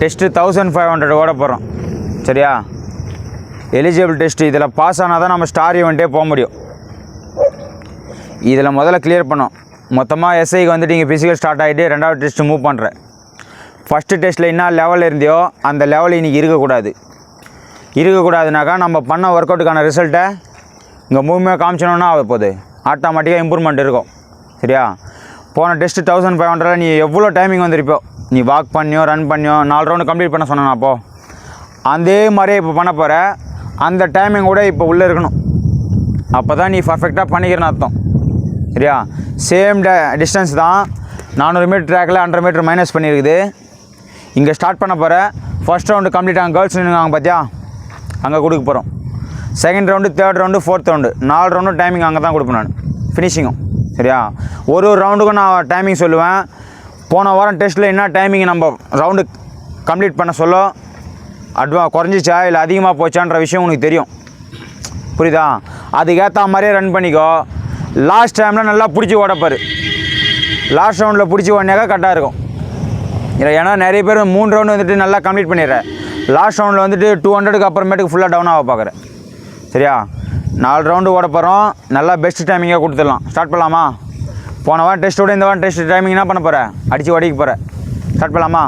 Test thousand five hundred ஓட போகிறோம் சரியா? எலிஜிபிள் டெஸ்ட்டு இதில் பாஸ் ஆனால் தான் நம்ம ஸ்டார் ஈவெண்ட்டே போக முடியும். இதில் முதல்ல கிளியர் பண்ணோம். மொத்தமாக எஸ்ஐக்கு வந்துட்டு இங்கே ஃபிசிக்கல் ஸ்டார்ட் ஆகிட்டு ரெண்டாவது டெஸ்ட்டு மூவ் பண்ணுறேன் ஃபஸ்ட்டு டெஸ்ட்டில் என்ன லெவல் இருந்தியோ அந்த லெவல் இன்றைக்கி இருக்கக்கூடாது. இருக்கக்கூடாதுனாக்கா நம்ம பண்ண ஒர்க் அவுட்டுக்கான ரிசல்ட்டை இங்கே மூவ்மெண்ட் காமிச்சோன்னா ஆக போகுது. ஆட்டோமேட்டிக்காக இம்ப்ரூவ்மெண்ட் இருக்கும். சரியா? போன டெஸ்ட்டு தௌசண்ட் ஃபைவ் ஹண்ட்ரட் நீ எவ்வளோ டைமிங் வந்திருப்போ நீ வாக் பண்ணியோ ரன் பண்ணியோ நாலு ரவுண்டு கம்ப்ளீட் பண்ண சொன்னேன் அப்போ அதே மாதிரியே இப்போ பண்ண போகிற அந்த டைமிங் கூட இப்போ உள்ளே இருக்கணும். அப்போ தான் நீ பர்ஃபெக்டாக பண்ணிக்கிறேன்னு அர்த்தம். சரியா? சேம் ட டிஸ்டன்ஸ் தான். நானூறு மீட்டர் ட்ராக்கில் ஹண்ட்ரட் மீட்டர் மைனஸ் பண்ணியிருக்குது இங்கே ஸ்டார்ட் பண்ண போகிற ஃபர்ஸ்ட் ரவுண்டு கம்ப்ளீட் ஆகும் கேர்ள்ஸ் நின்றுங்க பார்த்தியா அங்கே கொடுக்க போகிறோம் second round third round fourth round நாலு ரவுண்டு டைமிங் அங்கே தான் கொடுப்பேன் நான். ஃபினிஷிங்கும் சரியா? ஒரு ஒரு ரவுண்டுக்கும் நான் டைமிங் சொல்லுவேன். போன வாரம் டெஸ்ட்டில் என்ன டைமிங் நம்ம ரவுண்டு கம்ப்ளீட் பண்ண சொல்ல? அட்வா குறைஞ்சிச்சா இல்லை அதிகமாக போச்சான்ற விஷயம் உனக்கு தெரியும். புரியுதா? அதுக்கேற்ற மாதிரியே ரன் பண்ணிக்கோ. லாஸ்ட் டைமில் நல்லா பிடிச்சி ஓடப்பார். லாஸ்ட் ரவுண்டில் பிடிச்சி ஓடினாக்கா கரெக்டாக இருக்கும். இல்லை ஏன்னா நிறைய பேர் மூணு ரவுண்டு வந்துட்டு நல்லா கம்ப்ளீட் பண்ணிடுறேன் லாஸ்ட் ரவுண்டில் வந்துட்டு டூ ஹண்ட்ரடுக்கு அப்புறமேட்டுக்கு ஃபுல்லாக டவுன் ஆக பார்க்குறேன் சரியா? நாலு ரவுண்டு ஓட போகிறோம் நல்லா பெஸ்ட் டைமிங்காக கொடுத்துடலாம். ஸ்டார்ட் பண்ணலாமா? போன வாரம் டெஸ்ட்டோட இந்த வாரம் டெஸ்ட் டைமிங் என்ன பண்ண போகிற அடித்து உடைக்க போகிற ஸ்டார்ட் பண்ணலாமா?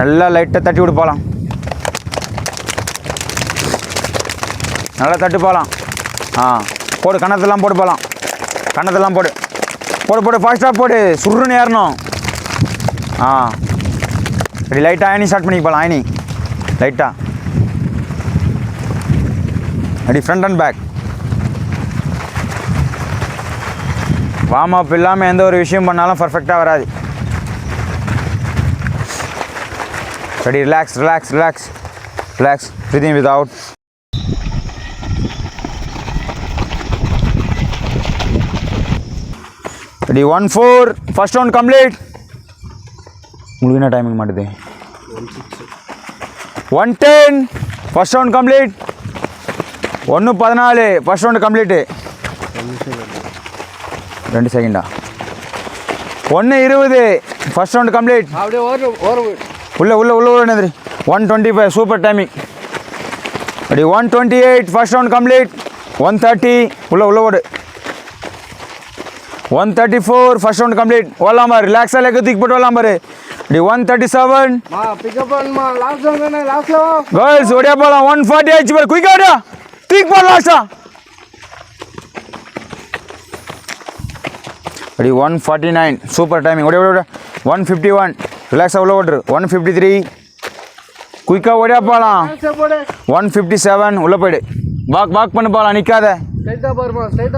நல்லா லைட்டாக தட்டி விட்டு போகலாம் நல்லா தட்டு போகலாம் ஆ போடு கன்னத்தெல்லாம் போட்டு போகலாம் கன்னத்தெல்லாம் போடு. போடு போடு ஃபாஸ்ட்டாக போடு. சுருன்னு ஏறணும். ஆ. இப்படி லைட்டாக ஆயினி ஸ்டார்ட் பண்ணி போகலாம் ஆயினி லைட்டாக அப்படி front and back warm up இல்லாமல் எந்த ஒரு விஷயம் பண்ணாலும் பர்ஃபெக்டாக வராது. Ready relax relax relax relax breathing without ready one four first round complete உங்களுக்கு என்ன டைமிங் மாட்டுது? One ten first round complete ஒன்று பதினாலு. ஃபர்ஸ்ட் ரவுண்டு கம்ப்ளீட்டு ரெண்டு செகண்டா ஒன்று இருபது. ஃபர்ஸ்ட் ரவுண்டு கம்ப்ளீட் அப்படியே உள்ள உள்ள உள்ள உள்ள என்னது one twenty five super timing அப்படி one twenty eight first round complete one thirty உள்ள உள்ள ஓடு. One thirty four first round complete ஓடலாம் பாரு ரிலாக்ஸாக லேக்க தூக்கி போட்டு ஓடலாம் பாரு. இப்படி ஒன் தேர்ட்டி செவன் கேர்ள்ஸ் ஓடியா போகலாம் ஒன் ஃபார்ட்டி ஆயிடுச்சு பாரு குயிக்காக ஓடியா தூக்கி போட லாஸ்டா அப்படி one forty nine super timing ஓடியா ஓடியா. ஒன் ஃபிஃப்டி ஒன் ரிலாக்ஸாக உள்ள ஓடுரு ஒன் ஃபிஃப்டி த்ரீ குயிக்காக ஓடியா போகலாம் ஒன் ஃபிஃப்டி செவன் உள்ளே போயிடு. வாக் வாக் பண்ணு போகலாம் நிற்காத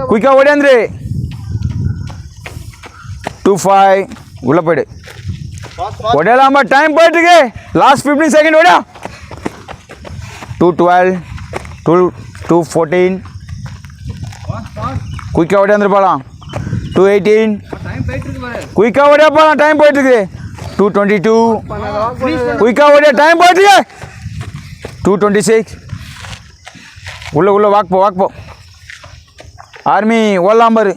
குயிக்காக ஓடியாந்துரு டூ ஃபைவ் உள்ளே போயிடு. ஓடியலாமா டைம் போயிட்டுருக்கு. லாஸ்ட் ஃபிஃப்டீன் செகண்ட் ஓடியா. Two twelve two two fourteen குயிக்காக ஓடியாந்துரு போகலாம் டூ எயிட்டீன் குயிக்காக ஓடியா போகலாம் டைம் போயிட்டுருக்கு டூ டுவெண்ட்டி டூ குயிக்காக ஓடியா டைம் போயிட்டுருக்கு டூ டுவெண்ட்டி சிக்ஸ் உள்ள உள்ள வாக் போ வாக் போ. ஆர்மி ஓடலாம் பாரு.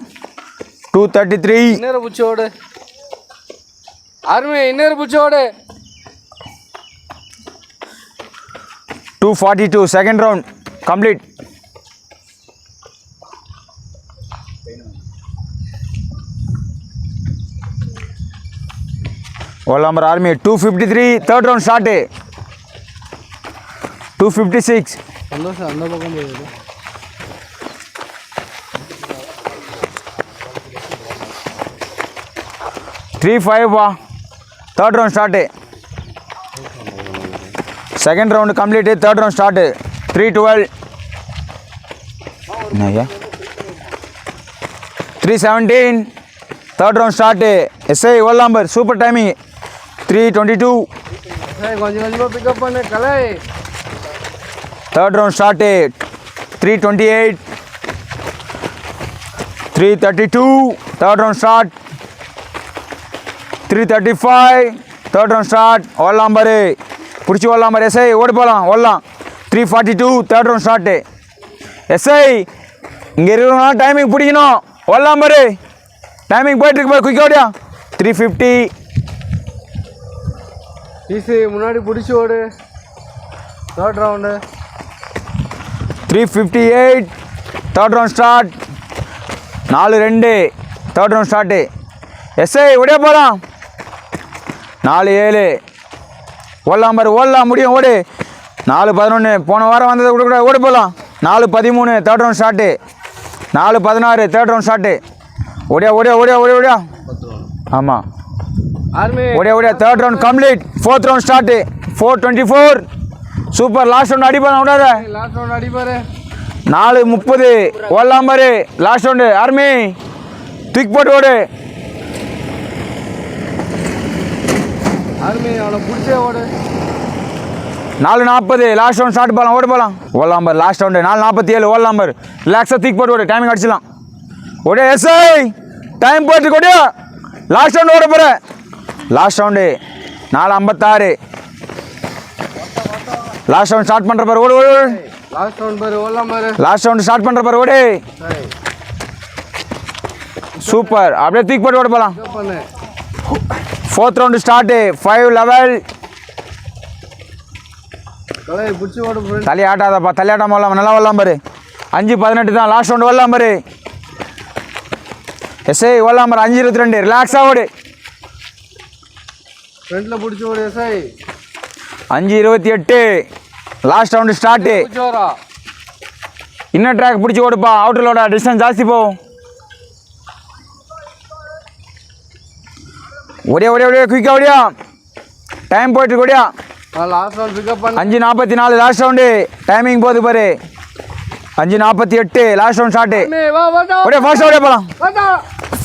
டூ தேர்ட்டி த்ரீ இன்னொரு புச்சி ஓடு. அருமை இன்னொரு புச்சி ஓடு. Two forty two second round complete ஓலாம்பர் army two fifty three third round start two fifty six சந்தோஷம் அந்த பக்கம் போயிடுது த்ரீ ஃபைவ் வா third round start second round complete third round start three twelve ஐயா three seventeen third round start SI ஓல்லாம்பர் super timing three twenty two pickup பண்ணு கலை third round start three twenty eight three thirty two third round start three thirty five third round start ஓடலாம் பாரு. பிடிச்சி ஓடலாம் பாரு. SI ஓடி போகலாம் ஓடலாம். Three forty two third round start SI இங்கே இருக்கிறவங்க டைமிங் பிடிக்கணும். ஓடலாம் பாரு. டைமிங் போயிட்டுருக்கு பாரு குயிக் ஓடியா. த்ரீ ஃபிஃப்டி ஈஸி முன்னாடி பிடிச்சி ஓடு. Third round three fifty eight third round start நாலு ரெண்டு. தேர்ட் ரவுண்ட் ஸ்டார்ட்டு எஸ்ஐ ஓடியா போகலாம் நாலு ஏழு. ஓடலாம் பாரு ஓடலாம். முடியும் ஓடு. நாலு பதினொன்று போன வாரம் வந்ததை கூட கூட ஓடி போகலாம் நாலு பதிமூணு. தேர்ட் ரவுண்ட் ஸ்டார்ட்டு நாலு பதினாறு. தேர்ட் ரவுண்ட் ஸ்டார்ட்டு ஓடியா ஓடியா ஓடியா ஓடியா ஓடியா. ஆமாம் ஓடியா ஓடியா third round complete fourth round start four twenty four super last round அடிப்பாங்க விடாத லாஸ்ட் ரவுண்ட் அடிப்பாரு. நாலு முப்பது. ஓடலாம் பாரு லாஸ்ட் ரவுண்டு ஆர்மி தூக்கி போட்டு ஓடு. ஆர்மி அவனை பிடிச்சே ஓடு. நாலு நாற்பது லாஸ்ட் ரவுண்ட் ஸ்டார்ட் போகலாம் ஓடு போகலாம் ஓடலாம் பாரு லாஸ்ட் ரவுண்டு நாலு நாற்பத்தி ஏழு ஓடலாம் பாரு ரிலாக்ஸாக தூக்கி போட்டு ஓடு டைமிங் அடிச்சிடலாம். ஓடே எஸ்ஐ டைம் போட்டு கொடியா லாஸ்ட் ரவுண்டு ஓட போகிற லாஸ்ட் ரவுண்டு நாலு ஐம்பத்தாறு. லாஸ்ட் ரவுண்ட் ஸ்டார்ட் பண்ணுற பாரு ஓடு ஓடு லாஸ்ட் ரவுண்ட் பாரு ஓடலாம் பாரு. லாஸ்ட் ரவுண்டு ஸ்டார்ட் பண்ணுற பாரு ஓடு. சூப்பர் அப்படியே தூக்கி போட்டு ஓட போகலாம் fourth round start five level தலை ஆட்டாதப்பா தலை ஆட்டாம வரலாம் நல்லா வரலாம் பாரு. அஞ்சு பதினெட்டு தான். லாஸ்ட் ரவுண்டு வரலாம் பாரு. எஸ்ஐ வரலாம் பாரு. அஞ்சு இருபத்தி ரெண்டு. ரிலாக்ஸாக ஓடு. ஃப்ரண்ட்டில் பிடிச்சி ஓடு எஸ்ஐ அஞ்சு இருபத்தி எட்டு. Last round start inner track பிடிச்சி ஓடுப்பா. அவுட்டரோட டிஸ்டன்ஸ் ஜாஸ்தி போகும். ஒடியா ஒடியா ஒடியா குயிக்கா ஒடியா டைம் போயிட்டு ஒடியா லாஸ்ட் ரவுண்ட் பிக்கப் பண்ண. அஞ்சு நாற்பத்தி நாலு லாஸ்ட் ரவுண்டு டைமிங் போகுது பாரு. அஞ்சு நாற்பத்தி எட்டு லாஸ்ட் ரவுண்ட் வாடா ஒடியா ஃபாஸ்ட் ஓடியா போகலாம்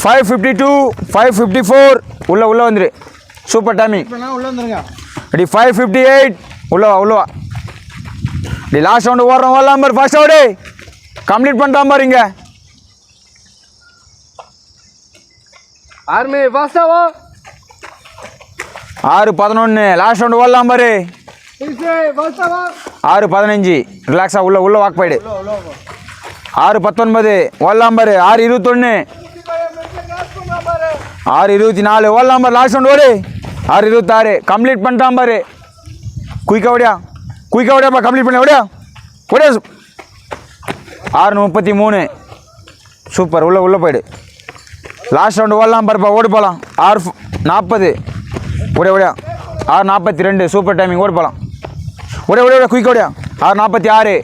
five fifty two five fifty four உள்ள உள்ள வந்துரு. சூப்பர் டைமிங் இப்படி ஃபைவ் ஃபிஃப்டி எயிட் உள்ளவா உள்ளவா இப்படி லாஸ்ட் ரவுண்டு ஓடுறோம். ஓடலாம் பாரு ஃபர்ஸ்ட் ஓடு கம்ப்ளீட் பண்ணிட்டான் பாரு இங்க. ஆர்மி ஃபாஸ்டா வா. ஆறு பதினொன்று லாஸ்ட் ரவுண்டு ஓடலாம் பாரு. ஆறு பதினஞ்சு. ரிலாக்ஸாக உள்ள உள்ள வாக் போயிடு. ஆறு பத்தொன்பது. ஓடலாம் பாரு. ஆறு இருபத்தொன்று ஆறு இருபத்தி நாலு. ஓடலாம் பாரு லாஸ்ட் ரவுண்டு ஓடு. ஆறு இருபத்தாறு கம்ப்ளீட் பண்ணிட்டான் பாரு. குயிக்கா ஓடியா? குயிக்கா ஓடியாப்பா கம்ப்ளீட் பண்ண ஓடியா? ஓடியா ஆறு முப்பத்தி மூணு சூப்பர் உள்ளே உள்ளே போயிடு. லாஸ்ட் ரவுண்டு ஓடலாம் பாருப்பா ஓடி போகலாம் ஆறு நாற்பது. ஓடியா ஓடியா? ஆறு நாற்பத்தி ரெண்டு சூப்பர் டைமிங் ஓடி போகலாம் ஓடியா ஓடியா ஓடியா குயிக் ஓடியா? ஆறு நாற்பத்தி ஆறு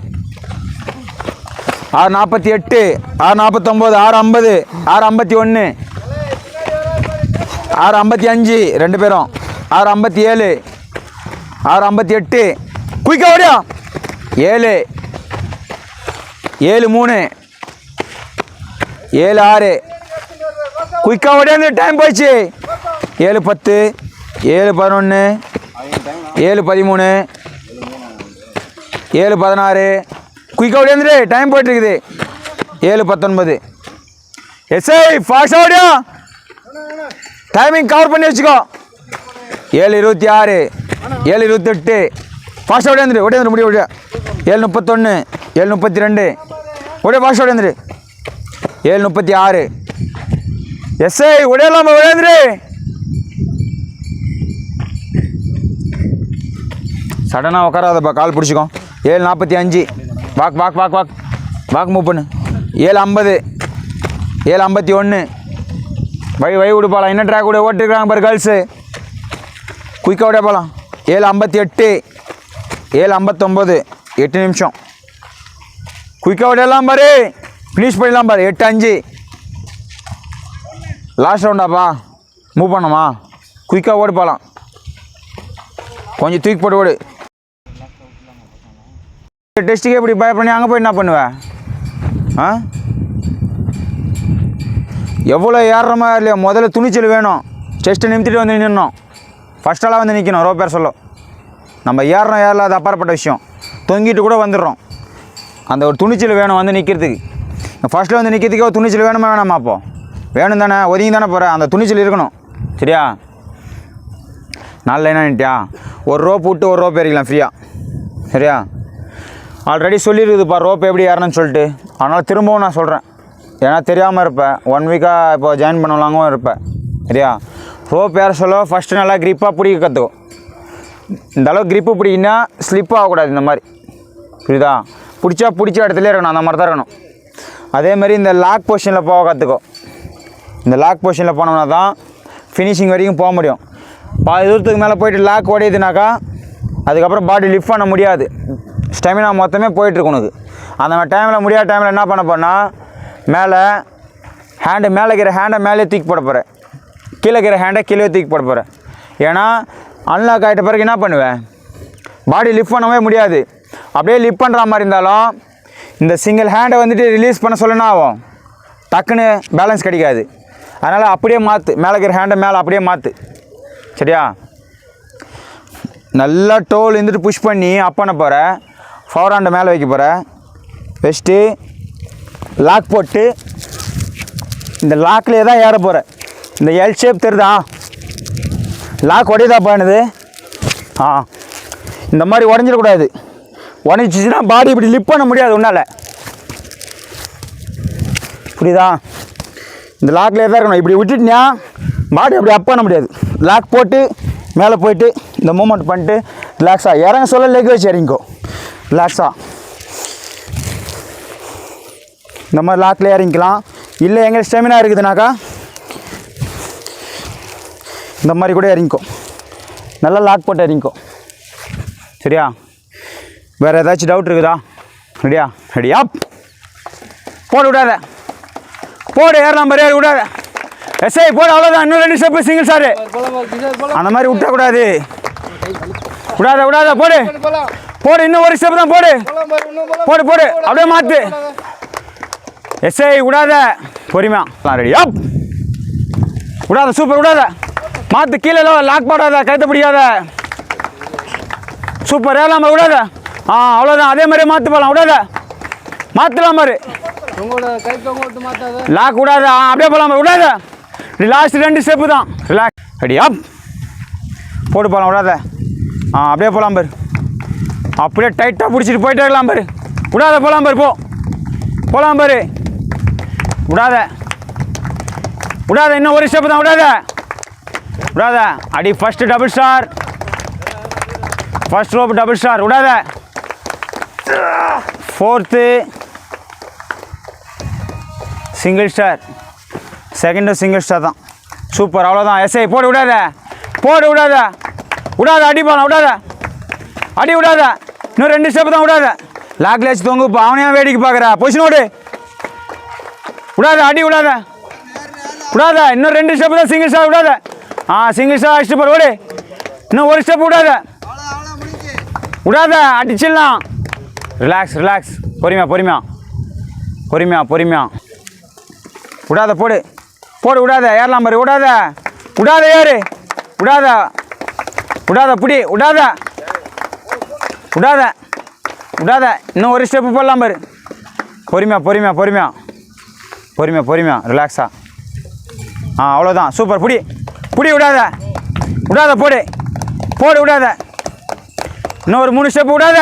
ஆறு நாற்பத்தி எட்டு ஆறு நாற்பத்தொம்போது ஆறு ஐம்பது ஆறு ஐம்பத்தி ஒன்று ஆறு ஐம்பத்தி அஞ்சு ரெண்டு பேரும். ஆறு ஐம்பத்தி ஏழு ஆறு ஐம்பத்தி எட்டு. குயிக்கா ஓடியா? ஏழு. ஏழு மூணு. ஏழு ஆறு. குயிக்கா ஓடியாந்து டைம் போயிடுச்சு. ஏழு பத்து. ஏழு பதினொன்று ஏழு பதிமூணு. ஏழு பதினாறு. குயிக்கா ஓடியாந்துரு டைம் போயிட்டுருக்குது. ஏழு பத்தொன்பது. எஸ்ஐ ஃபாஸ்டாக ஓடியா? டைமிங் கவர் பண்ணி வச்சுக்கோ. ஏழு இருபத்தி ஆறு ஏழு இருபத்தெட்டு ஃபாஸ்ட்டாக ஓடியாந்துரு ஓடியாந்துரு முடியும் ஓடியா ஏழு முப்பத்தொன்று ஏழு முப்பத்தி ரெண்டு ஓடியா ஃபாஸ்ட்டாக ஓடியாந்துரு. ஏழு முப்பத்தி ஆறு எஸ்ஐ ஓடியலாமா ஓடியாந்துரு. சடனாக உட்காராதப்பா கால் பிடிச்சிக்கோ. ஏழு நாற்பத்தி அஞ்சு. Walk walk walk walk. Walk move பண்ணு. ஏழு ஐம்பது ஏழு ஐம்பத்தி ஒன்று வை வை போகலாம் என்ன ட்ராக் கூட ஓட்டிருக்காங்க பாரு கேர்ள்ஸு குயிக்காக விட போகலாம் ஏழு ஐம்பத்தி எட்டு ஏழு ஐம்பத்தொம்போது எட்டு நிமிஷம். குயிக்காக விடலாம் பாரு. ஃபினிஷ் பண்ணிடலாம் பாரு. எட்டு அஞ்சு. லாஸ்ட் ரவுண்டாப்பா மூவ் பண்ணமா குயிக்காக ஓடி போகலாம் கொஞ்சம் தூக்கி போட்டு ஓடு. டெஸ்ட்டுக்கே இப்படி பய பண்ணி அங்கே போய் என்ன பண்ணுவேன் ஆ? எவ்வளோ ஏறுறமா இல்லையா? முதல்ல துணிச்சல் வேணும். செஸ்ட்டை நிமித்திட்டு வந்து நின்னோம் ஃபஸ்ட்டெல்லாம் வந்து நிற்கணும் ரோ பேர் சொல்லும் நம்ம ஏறணும் ஏறல அது அப்பாற்பட்ட விஷயம். தொங்கிட்டு கூட வந்துடுறோம். அந்த ஒரு துணிச்சல் வேணும் வந்து நிற்கிறதுக்கு ஃபஸ்ட்டில் வந்து நிற்கிறதுக்கே ஒரு துணிச்சல் வேணுமா வேணாமா அப்போ? வேணும் தானே ஒதுங்கி தானே போகிற அந்த துணிச்சல் இருக்கணும். சரியா? நாலு லைனாக நின்ட்டியா ஒரு ரோப் விட்டு ஒரு ரோப் ஏறிக்கலாம் ஃப்ரீயாக சரியா? ஆல்ரெடி சொல்லியிருக்குதுப்பா ரோப் எப்படி ஏறணும்னு சொல்லிட்டு. அதனால் திரும்பவும் நான் சொல்கிறேன் ஏன்னா தெரியாமல் இருப்பேன். ஒன் வீக்காக இப்போ ஜாயின் பண்ணலாங்கவும் இருப்பேன். சரியா? ரோப் ஏற சொல்ல ஃபஸ்ட்டு நல்லா க்ரிப்பாக பிடிக்க கற்றுக்கும் இந்த அளவு க்ரிப்பு பிடிக்குன்னா ஸ்லிப் ஆகக்கூடாது இந்த மாதிரி. புரியுதா? பிடிச்சா பிடிச்ச இடத்துல இருக்கணும். அந்த மாதிரி தான் இருக்கணும். அதே மாதிரி இந்த லாக் பொசிஷனில் போக கற்றுக்கோ இந்த லாக் பொசிஷனில் போனோம்னா தான் ஃபினிஷிங் வரைக்கும் போக முடியும். பாதி தூரத்துக்கு மேலே போயிட்டு லாக் உடையுதுனாக்கா அதுக்கப்புறம் பாடி லிஃப்ட் பண்ண முடியாது. ஸ்டெமினா மொத்தமே போயிட்டுருக்கு உனக்கு. அந்த டைமில் முடியாத டைமில் என்ன பண்ண போனால் மேலே ஹேண்டு மேலே இருக்கிற ஹேண்டை மேலே தூக்கி போட போகிறேன் கீழே இருக்கிற ஹேண்டை கீழே தூக்கி போட போகிறேன் ஏன்னா அன்லாக் ஆகிட்ட பிறகு என்ன பண்ணுவேன்? பாடி லிஃப்ட் பண்ணவே முடியாது. அப்படியே லிஃப்ட் பண்ணுற மாதிரி இருந்தாலும் இந்த சிங்கிள் ஹேண்டை வந்துட்டு ரிலீஸ் பண்ண சொல்லணும் ஆகும். டக்குன்னு பேலன்ஸ் கிடைக்காது. அதனால் அப்படியே மாற்று மேலே இருக்கிற ஹேண்டை மேலே அப்படியே மாற்று சரியா? நல்லா டோல் இருந்துட்டு புஷ் பண்ணி அப் பண்ண போகிற ஃபவர் ஹேண்டை மேலே வைக்க போகிற வச்சுட்டு லாக் போட்டு இந்த லாக்லேயே தான் ஏற போகிறேன் இந்த எல் ஷேப் தெரியுதா? லாக் உடையதா பயணுது ஆ இந்த மாதிரி உடஞ்சிடக்கூடாது உடஞ்சிச்சின்னா பாடி இப்படி லிப் பண்ண முடியாது உன்னால். புரியுதா? இந்த லாக்லேயே தான் இருக்கணும். இப்படி விட்டுட்டினா பாடி அப்படி அப் பண்ண முடியாது. லாக் போட்டு மேலே போயிட்டு இந்த மூமெண்ட் பண்ணிட்டு ரிலாக்ஸாக இறங்க சொல்ல லெக் வச்சு இறங்கிக்கோ. ரிலாக்ஸாக இந்த மாதிரி லாக்கில் இறங்கிக்கலாம். இல்லை எங்கே ஸ்டெமினா இருக்குதுனாக்கா இந்த மாதிரி கூட இறங்கிக்கோ நல்லா லாக் போட்டு இறங்கிக்கோ சரியா? வேறு ஏதாச்சும் டவுட் இருக்குதா? ரெடியா ரெடியா போடு விடாத. போடு ஏறலாம் பாரு ஏற விடாத. எஸ்ஐ போடு அவ்வளோதான் இன்னும் ரெண்டு ஸ்டெப்பு சிங்கிள் சாரு அந்த மாதிரி விட்டக்கூடாது. விடாத விடாத போடு. போடு இன்னும் ஒரு ஸ்டெப் தான் போடு. போடு போடு. அப்படியே மாற்று எஸ்ஐ விடாத பொறுமையா. ரெடி அப் விடாத சூப்பர் விடாத. மாற்று கீழே லாக் போடாத கழுத்த பிடிக்காத. சூப்பர் ஏறாம விடாத. ஆ அவ்வளோதான் அதே மாதிரியே மாற்று போகலாம் விடாத. மாற்றலாம் மாத்தாத. லாக் விடாத. ஆ அப்படியே போகலாம் விடாத. லாஸ்ட் ரெண்டு ஸ்டெப்பு தான். ரிலாக்ஸ் ரெடி அப் போட்டு போகலாம் விடாத. ஆ அப்படியே போகலாம் பாரு. அப்படியே டைட்டாக பிடிச்சிட்டு போயிட்டே இருக்கலாம் பாரு. விடாத போகலாம் பாரு போ. போகலாம் பாரு. விடாத. விடாத இன்னும் ஒரு ஸ்டெப் தான் விடாத. விடாத. அடி first double star first rope double star விடாத. ஃபோர்த்து சிங்கிள் ஸ்டார் செகண்டும் சிங்கிள் ஸ்டார் தான். சூப்பர் அவ்வளோதான் எஸ்ஐ போடு விடாத. போடு விடாத. விடாத அடி போகலாம் விடாத. அடி விடாத. இன்னும் ரெண்டு ஸ்டெப் தான் விடாத. லாக்லேஜ் வச்சு தொங்குப்பா அவனையும் வேடிக்கை பார்க்குறா. பொசிஷன் ஓடு. விடாத அடி விடாத விடாத இன்னும் ரெண்டு ஸ்டெப் தான் சிங்கிள் ஸ்டார் விடாத ஆ சிங்கிள் ஸ்டார் அடிச்சுட்டு போடு ஓடு. இன்னும் ஒரு ஸ்டெப் விடாத விடாத அடிச்சிடலாம். ரிலாக்ஸ் ரிலாக்ஸ் பொறுமையா பொறுமையா. பொறுமையா பொறுமையா. விடாத போடு. போடு விடாத ஏறலாம் பாரு விடாத விடாத ஏறு. விடாத விடாத புடி. விடாத விடாத விடாத இன்னும் ஒரு ஸ்டெப்பு போடலாம் பாரு. பொறுமையா பொறுமையா பொறுமையா. பொறுமையா பொறுமையா ரிலாக்ஸா ஆ. அவ்வளோதான் சூப்பர். புடி புடி விடாத. விடாத போடு. போடு விடாத. இன்னும் ஒரு மூணு ஸ்டெப் விடாத.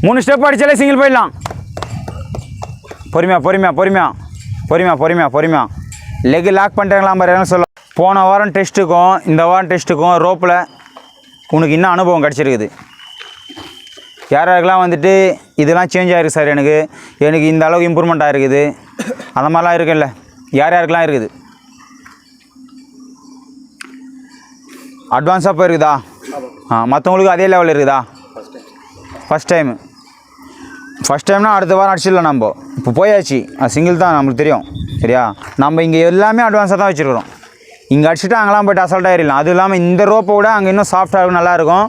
மூணு ஸ்டெப் அடிச்சாலே சிங்கிள் போயிடலாம். பொறுமையா பொறுமையா பொறுமையா. பொறுமையா பொறுமையா பொறுமையா. லெக் லாக் பண்ணுறாங்களா மாதிரி என்ன சொல்ல. போன வாரம் டெஸ்ட்டுக்கும் இந்த வாரம் டெஸ்ட்டுக்கும் ரோப்பில் உனக்கு இன்னும் அனுபவம் கிடச்சிருக்குது. யார் யாருக்கெல்லாம் வந்துட்டு இதெல்லாம் சேஞ்ச் ஆகிருக்கு சார் எனக்கு எனக்கு இந்த அளவுக்கு இம்ப்ரூவ்மெண்ட் ஆகிருக்குது அந்த மாதிரிலாம் இருக்குல்ல யார் யாருக்கெல்லாம் இருக்குது? அட்வான்ஸாக போயிருக்குதா? ஆ மற்றவங்களுக்கு அதே லெவல் இருக்குதா? ஃபஸ்ட் டைம் ஃபஸ்ட் டைம்னா அடுத்த வாரம் அடிச்சிடலாம் நம்ம. இப்போ போயாச்சு. அது சிங்கிள் தான் நம்மளுக்கு தெரியும். சரியா? நம்ம இங்கே எல்லாமே அட்வான்ஸாக தான் வச்சுருக்கிறோம். இங்கே அடிச்சுட்டு அங்கெல்லாம் போய்ட்டு அசால்ட்டாக ஏறிடலாம் அது இல்லாமல் இந்த ரோப்பை விட அங்கே இன்னும் சாஃப்டாக இருக்கும் நல்லாயிருக்கும்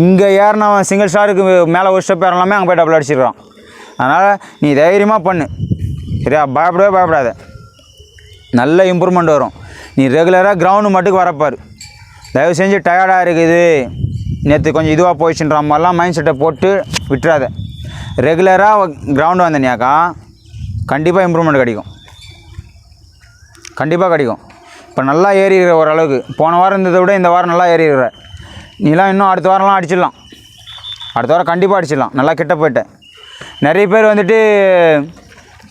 இங்கே ஏறினா சிங்கிள் ஸ்டாருக்கு மேலே ஒரு ஸ்டெப் ஏறலாமே அங்கே போய் டபுள் அடிச்சிடுறோம் அதனால் நீ தைரியமாக பண்ணு. சரியா? பயப்படவே பயப்படாத. நல்ல இம்ப்ரூவ்மெண்ட் வரும். நீ ரெகுலராக கிரவுண்டு மட்டுக்கு வரப்பார். தயவு செஞ்சு டயர்டாக இருக்குது. நேற்று கொஞ்சம் இதுவாக போயிடுச்சுன்ற மாதிரிலாம் மைண்ட் செட்டை போட்டு விட்டுறாத. ரெகுலராக கிரவுண்டு வந்தனியாக்கா கண்டிப்பாக இம்ப்ரூவ்மெண்ட் கிடைக்கும். கண்டிப்பாக கிடைக்கும். இப்போ நல்லா ஏறிடுற ஓரளவுக்கு போன வாரம் இருந்ததை விட இந்த வாரம் நல்லா ஏறிடுற நீலாம் இன்னும் அடுத்த வாரம்லாம் அடிச்சிடலாம். அடுத்த வாரம் கண்டிப்பாக அடிச்சிடலாம். நல்லா கிட்ட போயிட்டேன். நிறைய பேர் வந்துட்டு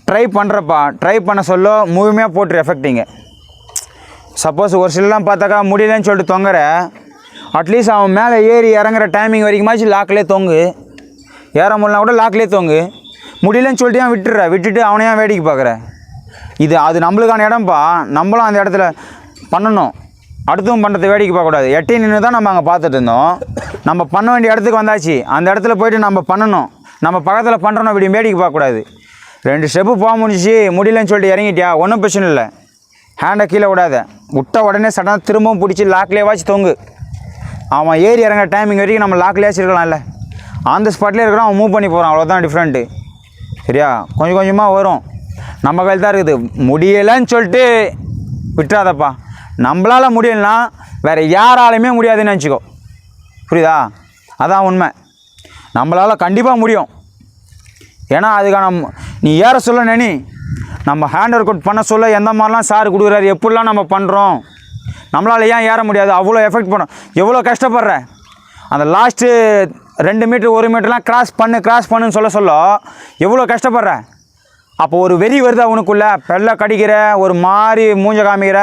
ட்ரை பண்ணுறப்பா ட்ரை பண்ண சொல்ல முழுமையாக போட்டுரு எஃபெக்டிங்க சப்போஸ் ஒரு சிலலாம் பார்த்தாக்கா முடியலன்னு சொல்லிட்டு தொங்குற அட்லீஸ்ட் அவன் மேலே ஏறி இறங்குற டைமிங் வரைக்குமாச்சும் லாக்லேயே தொங்கு. ஏற முடியலாம் கூட லாக்லேயே தொங்கு. முடியலன்னு சொல்லிட்டு ஏன் விட்டுற விட்டுட்டு அவனையும் வேடிக்கை பார்க்குற. இது அது நம்மளுக்கான இடம்ப்பா நம்மளும் அந்த இடத்துல பண்ணணும். அடுத்தவங்க பண்ணுறது வேடிக்கை பார்க்கக்கூடாது. எட்டி நின்று தான் நம்ம அங்கே பார்த்துட்டு இருந்தோம். நம்ம பண்ண வேண்டிய இடத்துக்கு வந்தாச்சு. அந்த இடத்துல போயிட்டு நம்ம பண்ணணும். நம்ம பக்கத்தில் பண்ணுறோம் அப்படி வேடிக்கை பார்க்கக்கூடாது. ரெண்டு ஸ்டெப்பு போக முடிஞ்சிச்சு. முடியலன்னு சொல்லிட்டு இறங்கிட்டியா? ஒன்றும் பிரச்சனை இல்லை. ஹேண்டை கீழே விடாத. விட்ட உடனே சடனாக திரும்பவும் பிடிச்சி லாக்லேயே வாச்சு தொங்கு. அவன் ஏறி இறங்குற டைமிங் வரைக்கும் நம்ம லாக்லேயே இருக்கலாம்ல ஆன் த ஸ்பாட்லேயே இருக்கிறான் அவன் மூவ் பண்ணி போகிறான் அவ்வளோதான் டிஃப்ரெண்ட்டு சரியா? கொஞ்சம் கொஞ்சமாக வரும். நம்ம கையில் தான் இருக்குது. முடியலைன்னு சொல்லிட்டு விட்டுறாதப்பா. நம்மளால் முடியலனா வேறு யாராலையுமே முடியாதுன்னு நினச்சிக்கோ. புரியுதா? அதான் உண்மை. நம்மளால் கண்டிப்பாக முடியும். ஏன்னா அதுக்கான நீ ஏற சொல்ல நினி. நம்ம ஹேண்ட் ஒர்க் அவுட் பண்ண சொல்ல எந்த மாதிரிலாம் சார் கொடுக்குறாரு எப்படிலாம் நம்ம பண்ணுறோம் நம்மளால் ஏன் ஏற முடியாது? அவ்வளோ எஃபெக்ட் பண்ணோம் எவ்வளோ கஷ்டப்படுற? அந்த லாஸ்ட்டு ரெண்டு மீட்ரு ஒரு மீட்டர்லாம் கிராஸ் பண்ணு கிராஸ் பண்ணுன்னு சொல்ல சொல்ல எவ்வளோ கஷ்டப்படுற? அப்போ ஒரு வெறி வருதா அவனுக்குள்ளே பெல்ல கடிக்கிற ஒரு மாதிரி மூஞ்ச காமிக்கிற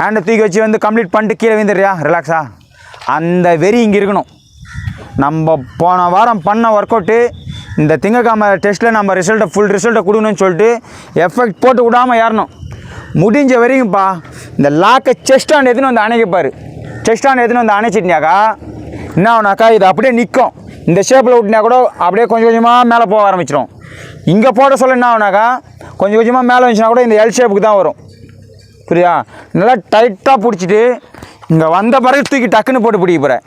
ஹேண்டை தூக்கி வச்சு வந்து கம்ப்ளீட் பண்ணிட்டு கீழே விந்துடுறியா ரிலாக்ஸா அந்த வெறி இங்கே இருக்கணும். நம்ம போன வாரம் பண்ண ஒர்க் அவுட்டு இந்த திங்கக்கிழமை டெஸ்ட்டில் நம்ம ரிசல்ட்டை ஃபுல் ரிசல்ட்டை கொடுக்கணும்னு சொல்லிட்டு எஃபெக்ட் போட்டு விடாமல் ஏறணும். முடிஞ்ச வரைக்கும்ப்பா இந்த லாக்கை செஸ்ட் ஆண்டு எடுத்துன்னு வந்து அணைக்கப்பார் செஸ்ட் ஆண்டு எடுத்துன்னு வந்து அணைச்சிட்டினாக்கா என்ன ஆகுனாக்கா இது அப்படியே நிற்கும் இந்த ஷேப்பில் விட்டினா கூட அப்படியே கொஞ்சம் கொஞ்சமாக மேலே போக ஆரம்பிச்சிடும் இங்கே போட சொல்ல என்ன ஆகுனாக்கா கொஞ்சம் கொஞ்சமாக மேலே வந்துச்சுன்னா கூட இந்த எல் ஷேப்புக்கு தான் வரும். புரியா? நல்லா டைட்டாக பிடிச்சிட்டு இங்கே வந்த பிறகு தூக்கி டக்குன்னு போட்டு பிடிக்க போகிறேன்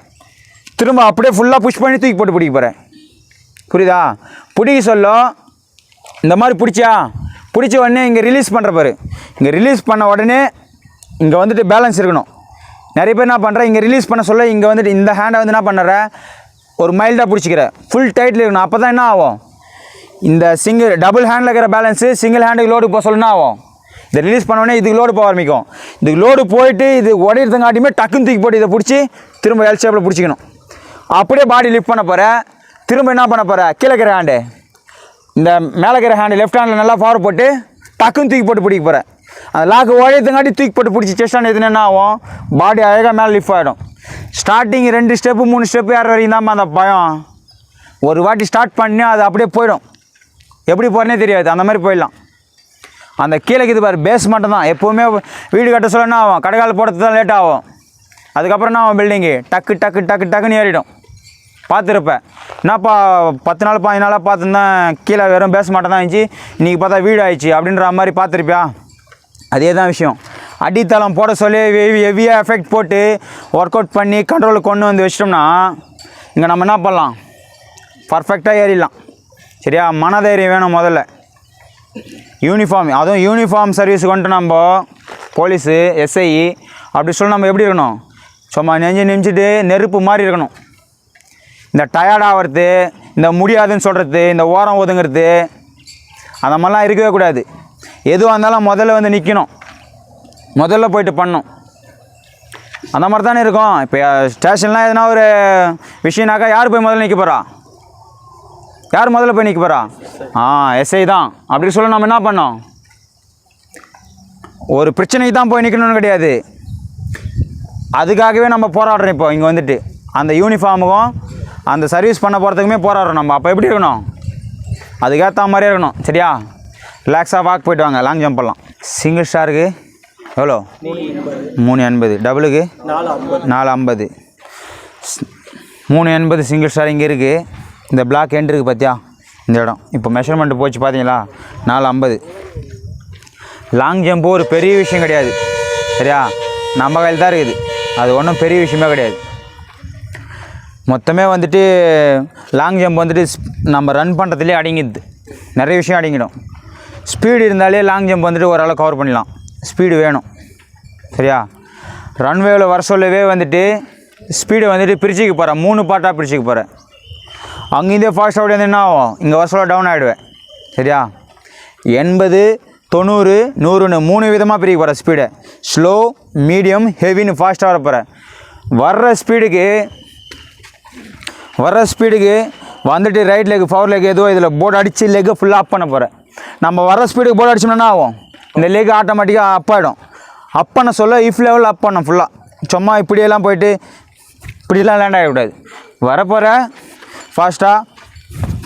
திரும்ப அப்படியே ஃபுல்லாக புஷ் பண்ணி தூக்கி போட்டு பிடிக்க போகிறேன் புரியுதா? பிடிக்க சொல்ல. இந்த மாதிரி பிடிச்சியா? பிடிச்ச உடனே இங்கே ரிலீஸ் பண்ணுற பாரு. இங்கே ரிலீஸ் பண்ண உடனே இங்கே வந்துட்டு பேலன்ஸ் இருக்கணும். நிறைய பேர் என்ன பண்ணுற இங்கே ரிலீஸ் பண்ண சொல்ல இங்கே வந்துட்டு இந்த ஹேண்டை வந்து என்ன பண்ணுற ஒரு மைல்டாக பிடிச்சிக்கிற. ஃபுல் டைட்டில் இருக்கணும். அப்போ தான் என்ன ஆகும்? இந்த சிங்கிள் டபுள் ஹேண்டில் இருக்கிற பேலன்ஸு சிங்கிள் ஹேண்டுக்கு லோடு போக சொல்லணும் ஆகும்? இதை ரிலீஸ் பண்ண உடனே இதுக்கு லோடு போக ஆரம்பிக்கும். இதுக்கு லோடு போயிட்டு இது உடையிறதுங்காட்டியுமே டக்குன்னு தூக்கி போட்டு இதை பிடிச்சி திரும்ப எல் ஷேப்பில் பிடிச்சிக்கணும். அப்படியே பாடி லிஃப்ட் பண்ண போகிற திரும்ப என்ன பண்ண போகிற கீழே இருக்கிற ஹேண்டு இந்த மேலே இருக்கிற ஹேண்டு லெஃப்ட் ஹேண்டில் நல்லா ஃபார் போட்டு டக்குன்னு தூக்கி போட்டு பிடிக்க போகிறேன் அந்த லாக்கு உடையத்துங்காட்டி தூக்கி போட்டு பிடிச்சி செஸ்ட் ஹேண்ட் என்ன ஆகும்? பாடி அழகாக மேலே லிஃப்ட் ஆகிடும் ஸ்டார்டிங் ரெண்டு ஸ்டெப்பு மூணு ஸ்டெப்பு ஏற வரைக்கும் தான் அந்த பயம். ஒரு வாட்டி ஸ்டார்ட் பண்ணி அது அப்படியே போயிடும். எப்படி போகிறனே தெரியாது. அந்த மாதிரி போயிடலாம். அந்த கீழே இது பாரு பேஸ் மட்டும் தான் எப்போவுமே வீடு கட்ட சொல்ல என்ன ஆகும் கடைக்கால் போடுறது தான் லேட் ஆகும். அதுக்கப்புறம் என்ன ஆகும் பில்டிங்கு டக்கு டக்கு டக்கு டக்குன்னு ஏறிடும். பார்த்துருப்பேன் என்னப்பா பத்து நாள் பதினஞ்சு நாளாக பார்த்துருந்தேன் கீழே வெறும் பேச மாட்டேன் தான் இருந்துச்சு. இன்றைக்கி பார்த்தா வீடு ஆயிடுச்சு அப்படின்ற மாதிரி பார்த்துருப்பியா? அதே தான் விஷயம். அடித்தளம் போட சொல்லி ஹெவியாக எஃபெக்ட் போட்டு ஒர்க் அவுட் பண்ணி கண்ட்ரோலுக்கு கொண்டு வந்து வச்சிட்டோம்னா இங்கே நம்ம என்ன பண்ணலாம்? பர்ஃபெக்டாக ஏறிடலாம். சரியா? மனதைரியம் வேணும் முதல்ல. யூனிஃபார்ம் அதுவும் யூனிஃபார்ம் சர்வீஸ் வந்துட்டு நம்ம போலீஸு எஸ்ஐ அப்படி சொல்லி நம்ம எப்படி இருக்கணும்? சும்மா நெஞ்சு நெஞ்சிட்டு நெருப்பு மாதிரி இருக்கணும். இந்த டயர்ட் ஆகிறது இந்த முடியாதுன்னு சொல்கிறது இந்த ஓரம் ஒதுங்கிறது அந்த மாதிரிலாம் இருக்கவே கூடாது. எதுவாக இருந்தாலும் முதல்ல வந்து நிற்கணும் முதல்ல போயிட்டு பண்ணணும். அந்த மாதிரி தானே இருக்கும். இப்போ ஸ்டேஷன்லாம் எதுனா ஒரு விஷயம்னாக்கா யார் போய் முதல்ல நிற்க போகிறா யார் முதல்ல போய் நிற்க போகிறா ஆ எஸ்ஐ தான். அப்படி சொல்ல நம்ம என்ன பண்ணோம்? ஒரு பிரச்சனைக்கு தான் போய் நிற்கணும்னு கிடையாது. அதுக்காகவே நம்ம போராடுறோம் இப்போ இங்கே வந்துட்டு. அந்த யூனிஃபார்முக்கும் அந்த சர்வீஸ் பண்ண போகிறதுக்குமே போராடுறோம் நம்ம. அப்போ எப்படி இருக்கணும்? அதுக்கேற்ற மாதிரியே இருக்கணும் சரியா? ரிலாக்ஸாக வாக் போயிட்டு வாங்க லாங் ஜம்ப் பண்ணலாம் சிங்கிள் ஸ்டாருக்கு எவ்வளோ? மூணு எண்பது. டபுளுக்கு நாலு ஐம்பது. மூணு எண்பது சிங்கிள் ஸ்டார் இங்கே இருக்குது இந்த பிளாக் எண்ட் இருக்குது பார்த்தியா இந்த இடம். இப்போ மெஷர்மெண்ட் போச்சு பார்த்தீங்களா நாலு ஐம்பது. லாங் ஜம்ப்பு ஒரு பெரிய விஷயம் கிடையாது. சரியா? நம்ம கையில் தான் இருக்குது. அது ஒன்றும் பெரிய விஷயமே கிடையாது. மொத்தமே வந்துட்டு லாங் ஜம்ப் வந்துட்டு நம்ம ரன் பண்ணுறதுலேயே அடங்கிடுது. நிறைய விஷயம் அடங்கிடும். ஸ்பீடு இருந்தாலே லாங் ஜம்ப் வந்துட்டு ஓரளவு கவர் பண்ணிடலாம். ஸ்பீடு வேணும். சரியா? ரன்வேவில் வர சொல்லவே வந்துட்டு ஸ்பீடை வந்துட்டு பிரிச்சுக்க போகிறேன் மூணு பார்ட்டாக பிரிச்சுக்க போகிறேன் அங்கேருந்தே ஃபாஸ்ட் அவுட் என்ன ஆகும்? இங்கே வர சொல்ல டவுன் ஆகிடுவேன் சரியா? எண்பது தொண்ணூறு நூறுன்னு மூணு விதமாக பிரிக்க போகிறேன் ஸ்பீடு ஸ்லோ மீடியம் ஹெவின்னு ஃபாஸ்ட்டாக வர போகிறேன் வர்ற ஸ்பீடுக்கு வர்ற ஸ்பீடுக்கு வந்துட்டு ரைட் லெக் பவர் லெக் ஏதோ இதில் போர்டு அடித்து லெக்கை ஃபுல்லாக அப் பண்ண போகிறேன் நம்ம வர ஸ்பீடுக்கு போர்டு அடிச்சோம்னா ஆகும்? இந்த லெக் ஆட்டோமேட்டிக்காக அப் ஆகிடும் அப் பண்ண சொல்ல இஃப் லெவல் அப் பண்ண ஃபுல்லாக சும்மா இப்படியெல்லாம் போயிட்டு இப்படிலாம் லேண்ட் ஆகிடக்கூடாது வரப்போகிற ஃபாஸ்ட்டாக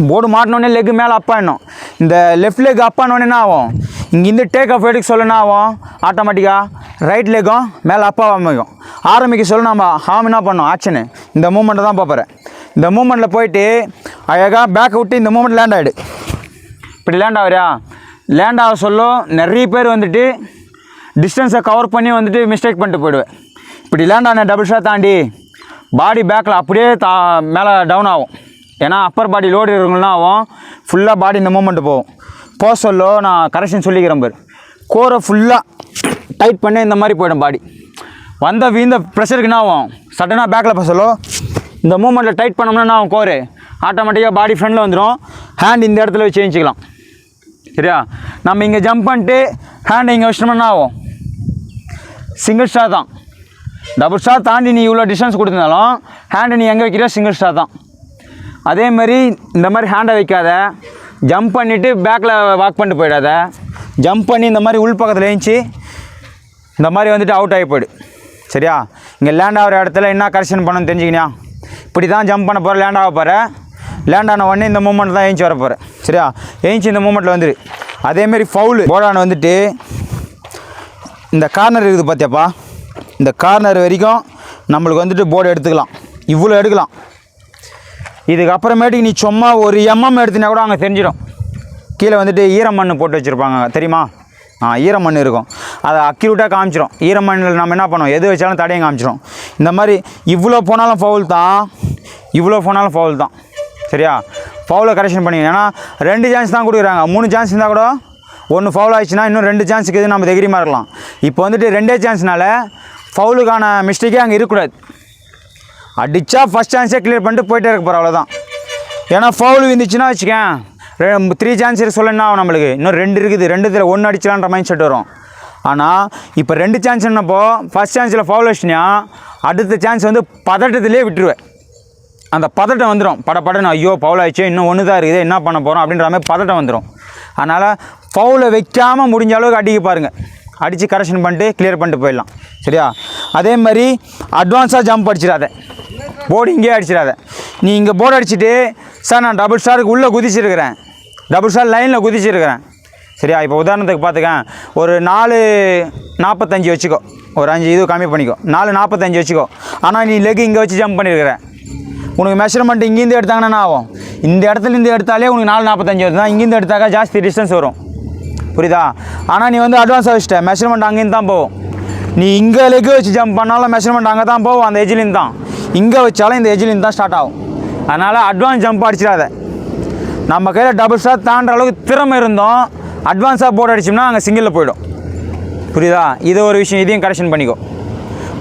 போர்டு மாட்டினோடனே லெக்கு மேலே அப் ஆயிடணும். இந்த லெஃப்ட் லெக் அப் ஆனோடனே என்ன ஆகும்? இங்கேருந்து டேக் ஆஃப் எடுக்க சொல்ல என்ன ஆகும்? ஆட்டோமேட்டிக்காக ரைட் லெக்கும் மேலே அப் ஆரம்பிக்கும் ஆரம்பிக்க சொல்ல நம்ம ஹாம் என்ன பண்ணோம்? ஆக்ஷனு இந்த மூமெண்ட்டை தான் பார்ப்பறேன் இந்த மூமெண்ட்டில் போயிட்டு அழகாக பேக்கை விட்டு இந்த மூமெண்ட் லேண்ட் ஆகிடு இப்படி லேண்ட் ஆகுறியா? லேண்ட் ஆக சொல்ல நிறைய பேர் வந்துட்டு டிஸ்டன்ஸை கவர் பண்ணி வந்துட்டு மிஸ்டேக் பண்ணிட்டு போயிடுவேன். இப்படி லேண்ட் ஆன டபுள் ஷாட் தாண்டி பாடி பேக்கில் அப்படியே தா மேலே டவுன் ஆகும். ஏன்னா அப்பர் பாடி லோடு இருக்கவங்களாம் ஆகும் ஃபுல்லாக பாடி இந்த மூமெண்ட் போகும். போக சொல்லோ நான் கரெக்ஷன் சொல்லிக்கிறேன் பேர். கோரை ஃபுல்லாக டைட் பண்ணி இந்த மாதிரி போயிடும் பாடி வந்த வீந்த ப்ரெஷருக்கு என்ன ஆகும் சடனாக பேக்கில் போக இந்த மூமெண்ட்டில் டைட் பண்ணோம்னா என்ன ஆகும் கோரு ஆட்டோமேட்டிக்காக பாடி ஃப்ரண்டில் வந்துடும் ஹேண்ட் இந்த இடத்துல வச்சு எழுச்சிக்கலாம் சரியா? நம்ம இங்கே ஜம்ப் பண்ணிட்டு ஹேண்டை இங்கே வச்சிட்டோம்னா என்ன ஆகும்? சிங்கிள் ஸ்டார் தான். டபுள் ஸ்டார் தாண்டி நீ இவ்வளோ டிஸ்டன்ஸ் கொடுத்திருந்தாலும் ஹேண்டை நீ எங்கே வைக்கிறியோ சிங்கிள் ஸ்டார் தான். அதே மாதிரி இந்த மாதிரி ஹேண்டை வைக்காத. ஜம்ப் பண்ணிவிட்டு பேக்கில் வாக் பண்ணிட்டு போயிடாத. ஜம்ப் பண்ணி இந்த மாதிரி உள் பக்கத்தில் எழுந்துச்சி இந்த மாதிரி வந்துட்டு அவுட் ஆகி போயிடு. சரியா? இங்கே லேண்ட் ஆகிற இடத்துல என்ன கரெக்ஷன் பண்ணணும்னு தெரிஞ்சுக்கினியா? இப்படி தான் ஜம்ப் பண்ண போகிற லேண்ட் ஆக போகிற லேண்ட் ஆன உடனே இந்த மூமெண்ட் தான் ஏஞ்சி வர போகிற சரியா? ஏஞ்சி இந்த மூமெண்ட்டில் வந்துடு அதேமாரி ஃபவுலு போடான வந்துட்டு இந்த கார்னர் இருக்குது பார்த்தியாப்பா இந்த கார்னர் வரைக்கும் நம்மளுக்கு வந்துட்டு போர்டு எடுத்துக்கலாம். இவ்வளோ எடுக்கலாம். இதுக்கப்புறமேட்டுக்கு நீ சும்மா ஒரு எம்எம் எடுத்தினா கூட அங்கே தெரிஞ்சிடும். கீழே வந்துட்டு ஈரமண் போட்டு வச்சுருப்பாங்க தெரியுமா? ஆ ஈரமண் இருக்கும். அதை அக்யூரேட்டாக காமிச்சிடும் ஈரமண்ணில் நம்ம என்ன பண்ணுவோம்? எது வச்சாலும் தடையும் காமிச்சிடும் இந்த மாதிரி இவ்வளோ போனாலும் ஃபவுல் தான். இவ்வளோ போனாலும் ஃபவுல் தான். சரியா? ஃபவுலை கரெக்ஷன் பண்ணி ஏன்னா ரெண்டு சான்ஸ் தான் கொடுக்குறாங்க. மூணு சான்ஸ் இருந்தால் கூட ஒன்று ஃபவுல் ஆயிடுச்சுன்னா இன்னும் ரெண்டு சான்ஸுக்கு இது நம்ம தைரியமாக இருக்கலாம். இப்போ வந்துட்டு ரெண்டே சான்ஸ்னால ஃபவுலுக்கான மிஸ்டேக்கே அங்கே இருக்கக்கூடாது. அடித்தா ஃபஸ்ட் சான்ஸே கிளியர் பண்ணிட்டு போயிட்டே இருக்க போகிற அவ்வளோதான் ஏன்னா ஃபவுல் இருந்துச்சுன்னா வச்சுக்கேன். த்ரீ சான்ஸ் இருக்கு சொல்ல என்ன ஆகும் நம்மளுக்கு? இன்னும் ரெண்டு இருக்குது ரெண்டு இதில் ஒன்று அடிச்சலான்ற மைண்ட் செட் வரும். ஆனால் இப்போ ரெண்டு சான்ஸ் என்னப்போ ஃபஸ்ட் சான்ஸில் ஃபவுல் வச்சுனியா அடுத்த சான்ஸ் வந்து பதட்டத்திலே விட்டுருவேன். அந்த பதட்டம் வந்துடும் பட படன்னு ஐயோ ஃபவுல் ஆயிடுச்சு இன்னும் ஒன்று தான் இருக்குது என்ன பண்ண போகிறோம் அப்படின்ற மாதிரி பதட்டம் வந்துடும் அதனால் ஃபவுலை வைக்காமல் முடிஞ்ச அளவுக்கு அடிக்க பாருங்கள் அடித்து கரெக்ஷன் பண்ணிட்டு கிளியர் பண்ணிட்டு போயிடலாம். சரியா? அதே மாதிரி அட்வான்ஸாக ஜம்ப் அடிச்சிடாத. போர்டு இங்கேயே அடிச்சிடாத. நீ இங்கே போர்டு அடிச்சுட்டு சார் நான் டபுள் ஸ்டாருக்கு உள்ளே குதிச்சிருக்கிறேன். டபுள் ஸ்டார் லைனில் குதிச்சிருக்கிறேன். சரியா? இப்போ உதாரணத்துக்கு பார்த்துக்கேன் ஒரு நாலு நாற்பத்தஞ்சு வச்சுக்கோ. ஒரு அஞ்சு இது கம்மி பண்ணிக்கோ. நாலு நாற்பத்தஞ்சு வச்சுக்கோ. ஆனால் நீ லெக் இங்கே வச்சு ஜம்ப் பண்ணியிருக்கிற உனக்கு மெஷர்மெண்ட் இங்கேருந்து எடுத்தாங்கன்னா என்ன ஆகும்? இந்த இடத்துலேருந்து எடுத்தாலே உனக்கு நாலு நாற்பத்தஞ்சு வருது. தான் இங்கேருந்து எடுத்தாக்கா ஜாஸ்தி டிஸ்டன்ஸ் வரும். புரியுதா? ஆனால் நீ வந்து அட்வான்ஸ் வச்சுட்ட. மெஷர்மெண்ட் அங்கேருந்து தான் போகும். நீ இங்கே லெக் வச்சு ஜம்ப் பண்ணாலும் மெஷர்மெண்ட் அங்கே தான் போகும். அந்த எஜ்லேருந்து தான். இங்கே வச்சாலும் இந்த எஜிலின் தான் ஸ்டார்ட் ஆகும். அதனால் அட்வான்ஸ் ஜம்ப் அடிச்சிடாத. நம்ம கையில் டபுள் ஸ்டார் தாண்டுற அளவுக்கு திறமை இருந்தோம். அட்வான்ஸாக போர்டு அடிச்சோம்னா அங்கே சிங்கிளில் போயிடும். புரியுதா? இது ஒரு விஷயம். இதையும் கரெக்ஷன் பண்ணிக்கோ.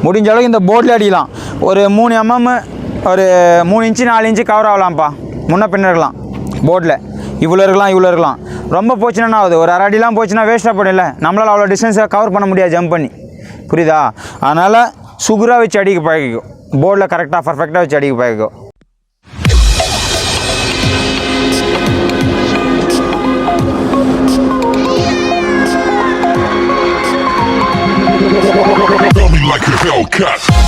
முடிஞ்ச அளவுக்கு இந்த போர்டில் அடிக்கலாம். ஒரு மூணு எம்எம் ஒரு மூணு இன்ச்சு நாலு இன்ச்சு கவர் ஆகலாம்ப்பா. முன்ன பின்ன இருக்கலாம். போர்டில் இவ்வளோ இருக்கலாம் இவ்வளோ இருக்கலாம். ரொம்ப போச்சுன்னா ஆகுது. ஒரு அரை அடிலாம் போச்சுன்னா வேஸ்ட்டாக போடல நம்மளால் அவ்வளோ டிஸ்டன்ஸை கவர் பண்ண முடியாது ஜம்ப் பண்ணி. புரியுதா? அதனால் சுகுராக வச்சு அடிக்க பழகிக்கோ. போர்டில் கரெக்டாக பர்ஃபெக்டாக வச்சு அடிக்க பழகிக்கோ Tell me like a Hellcat.